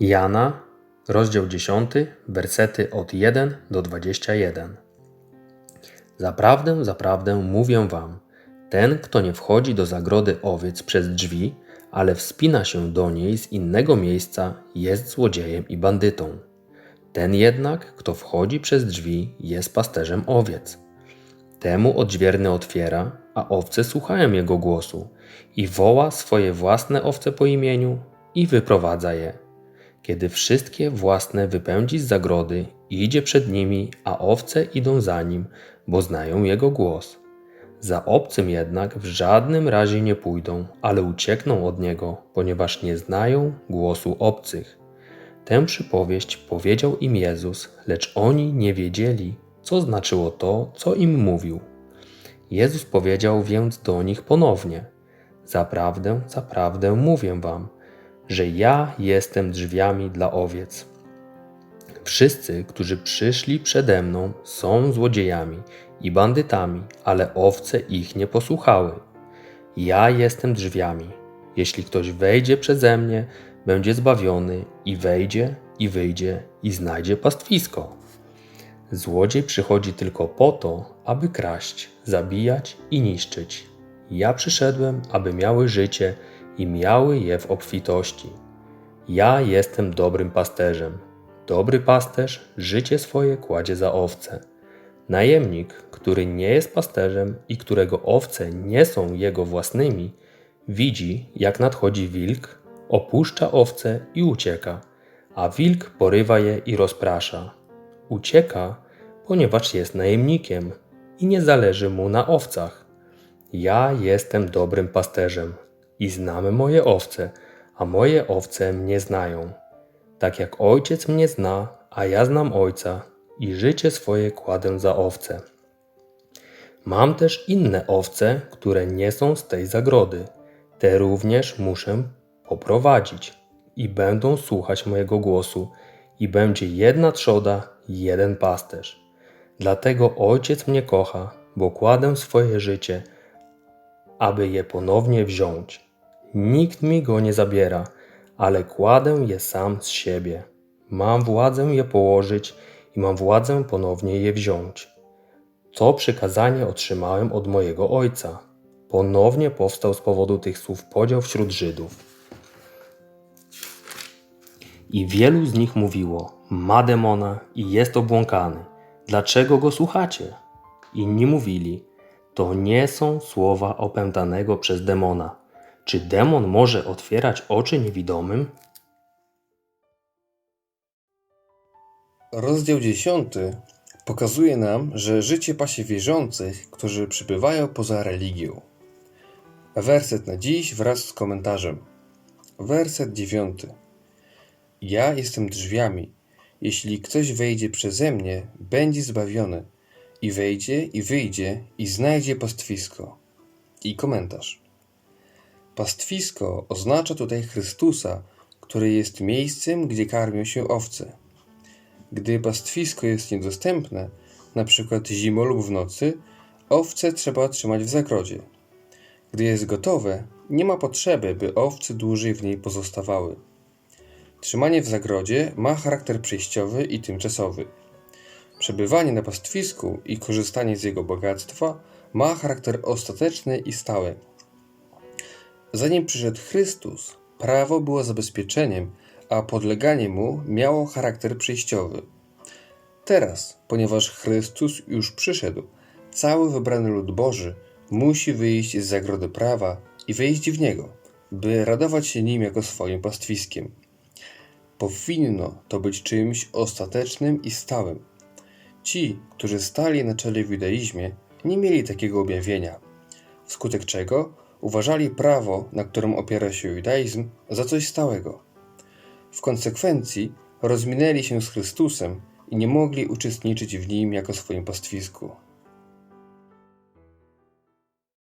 Jana, rozdział 10, wersety od 1 do 21. Zaprawdę, zaprawdę mówię wam, ten, kto nie wchodzi do zagrody owiec przez drzwi, ale wspina się do niej z innego miejsca, jest złodziejem i bandytą. Ten jednak, kto wchodzi przez drzwi, jest pasterzem owiec. Temu odźwierny otwiera, a owce słuchają jego głosu i woła swoje własne owce po imieniu i wyprowadza je. Kiedy wszystkie własne wypędzi z zagrody, idzie przed nimi, a owce idą za nim, bo znają jego głos. Za obcym jednak w żadnym razie nie pójdą, ale uciekną od niego, ponieważ nie znają głosu obcych. Tę przypowieść powiedział im Jezus, lecz oni nie wiedzieli, co znaczyło to, co im mówił. Jezus powiedział więc do nich ponownie: Zaprawdę, zaprawdę mówię wam, że ja jestem drzwiami dla owiec. Wszyscy, którzy przyszli przede mną, są złodziejami i bandytami, ale owce ich nie posłuchały. Ja jestem drzwiami. Jeśli ktoś wejdzie przeze mnie, będzie zbawiony i wejdzie, i wyjdzie, i znajdzie pastwisko. Złodziej przychodzi tylko po to, aby kraść, zabijać i niszczyć. Ja przyszedłem, aby miały życie i miały je w obfitości. Ja jestem dobrym pasterzem. Dobry pasterz życie swoje kładzie za owce. Najemnik, który nie jest pasterzem i którego owce nie są jego własnymi, widzi, jak nadchodzi wilk, opuszcza owce i ucieka, a wilk porywa je i rozprasza. Ucieka, ponieważ jest najemnikiem i nie zależy mu na owcach. Ja jestem dobrym pasterzem i znam moje owce, a moje owce mnie znają. Tak jak ojciec mnie zna, a ja znam ojca i życie swoje kładę za owce. Mam też inne owce, które nie są z tej zagrody. Te również muszę poprowadzić i będą słuchać mojego głosu, i będzie jedna trzoda, jeden pasterz. Dlatego ojciec mnie kocha, bo kładę swoje życie, aby je ponownie wziąć. Nikt mi go nie zabiera, ale kładę je sam z siebie. Mam władzę je położyć i mam władzę ponownie je wziąć. To przykazanie otrzymałem od mojego ojca. Ponownie powstał z powodu tych słów podział wśród Żydów. I wielu z nich mówiło: Ma demona i jest obłąkany. Dlaczego go słuchacie? Inni mówili: To nie są słowa opętanego przez demona. Czy demon może otwierać oczy niewidomym? Rozdział 10 pokazuje nam, że życie pasie wierzących, którzy przybywają poza religią. Werset na dziś wraz z komentarzem. Werset 9. Ja jestem drzwiami. Jeśli ktoś wejdzie przeze mnie, będzie zbawiony. I wejdzie, i wyjdzie, i znajdzie pastwisko. I komentarz. Pastwisko oznacza tutaj Chrystusa, który jest miejscem, gdzie karmią się owce. Gdy pastwisko jest niedostępne, przykład zimą lub w nocy, owce trzeba trzymać w zagrodzie. Gdy jest gotowe, nie ma potrzeby, by owce dłużej w niej pozostawały. Trzymanie w zagrodzie ma charakter przejściowy i tymczasowy. Przebywanie na pastwisku i korzystanie z jego bogactwa ma charakter ostateczny i stały. Zanim przyszedł Chrystus, prawo było zabezpieczeniem, a podleganie mu miało charakter przejściowy. Teraz, ponieważ Chrystus już przyszedł, cały wybrany lud Boży musi wyjść z zagrody prawa i wejść w niego, by radować się nim jako swoim pastwiskiem. Powinno to być czymś ostatecznym i stałym. Ci, którzy stali na czele w judaizmie, nie mieli takiego objawienia, wskutek czego uważali prawo, na którym opiera się judaizm, za coś stałego. W konsekwencji rozminęli się z Chrystusem i nie mogli uczestniczyć w nim jako swoim pastwisku.